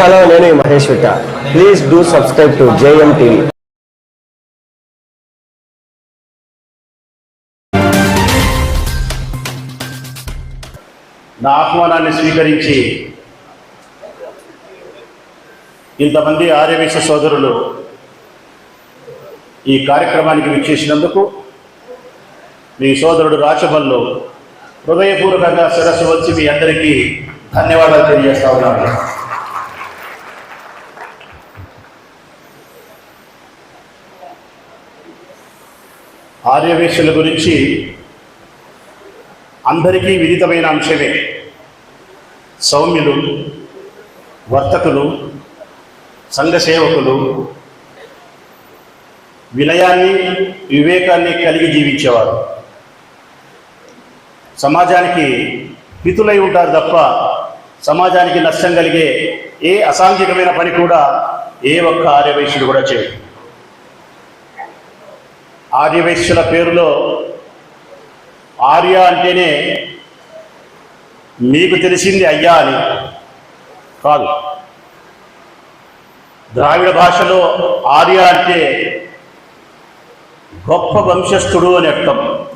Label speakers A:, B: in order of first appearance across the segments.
A: Hello నేను Mahesh Vitta. Please do subscribe to JM TV
B: నా ఆహ్వానాన్ని స్వీకరించి ఇంతమంది ఆర్యవేశ సోదరులు ఈ కార్యక్రమానికి విచ్చేసినందుకు మీ సోదరుడు రాచబల్లు హృదయపూర్వకంగా శిరస్సు వచ్చి మీ అందరికీ ధన్యవాదాలు తెలియజేస్తా ఉన్నాను. ఆర్యవేశుల గురించి అందరికీ విదితమైన అంశమే. సౌమ్యులు వర్తకులు సంఘసేవకులు వినయాన్ని వివేకాన్ని కలిగి జీవించేవారు. సమాజానికి హితులై ఉంటారు తప్ప సమాజానికి నష్టం కలిగే ఏ అసాంఘికమైన పని కూడా ఏ ఒక్క ఆర్యవైశ్యుడు కూడా చేయడు. ఆర్యవైశ్యుల పేరులో ఆర్య అంటేనే మీకు తెలిసింది అయ్యా అని. కాదు. ద్రావిడ భాషలో ఆర్య అంటే గొప్ప వంశస్థుడు అని అర్థం.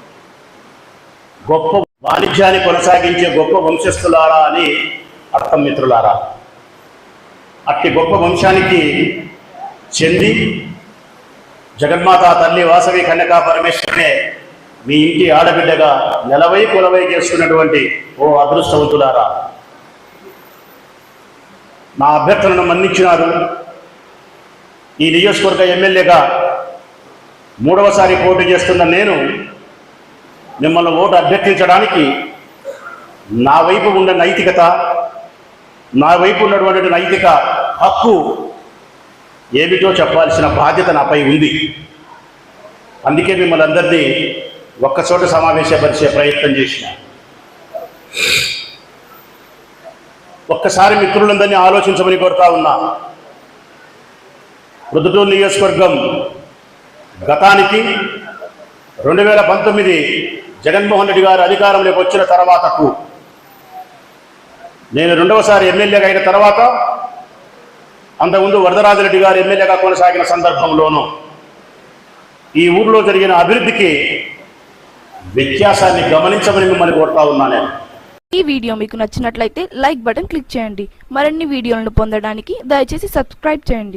B: గొప్ప వాణిజ్యాన్ని కొనసాగించే గొప్ప వంశస్థులారా అని అర్థం మిత్రులారా. అట్టి గొప్ప వంశానికి చెంది జగన్మాత తల్లి వాసవి కన్యకా పరమేశ్వరనే మీ ఇంటి ఆడబిడ్డగా నెలవై కొలవై చేస్తున్నటువంటి ఓ అదృష్టవంతులారా. నా అభ్యర్థనను మన్నించినారు. ఈ నియోజకవర్గ ఎమ్మెల్యేగా మూడవసారి పోటీ చేస్తున్న నేను మిమ్మల్ని ఓటు అభ్యర్థించడానికి నా వైపు ఉన్న నైతికత నా వైపు ఉన్నటువంటి నైతిక హక్కు ఏమిటో చెప్పాల్సిన బాధ్యత నాపై ఉంది. అందుకే మిమ్మల్ని అందరినీ ఒక్కచోట సమావేశపరిచే ప్రయత్నం చేసిన. ఒక్కసారి మిత్రులందరినీ ఆలోచించమని కోరుతా ఉన్నా. ప్రొద్దుటూరు నియోజకవర్గం గతానికి రెండు వేల పంతొమ్మిది జగన్మోహన్ రెడ్డి గారు అధికారంలోకి వచ్చిన తర్వాతకు నేను రెండవసారి ఎమ్మెల్యేగా అయిన తర్వాత అంతకుముందు వరదరాజరెడ్డి గారు ఎమ్మెల్యేగా కొనసాగిన సందర్భంలోనూ ఈ ఊర్లో జరిగిన అభివృద్ధికి వ్యత్యాసాన్ని గమనించమని మిమ్మల్ని కోరుతా ఉన్నా నేను.
C: ఈ వీడియో మీకు నచ్చినట్లయితే లైక్ బటన్ క్లిక్ చేయండి. మరిన్ని వీడియోలను పొందడానికి దయచేసి సబ్స్క్రైబ్ చేయండి.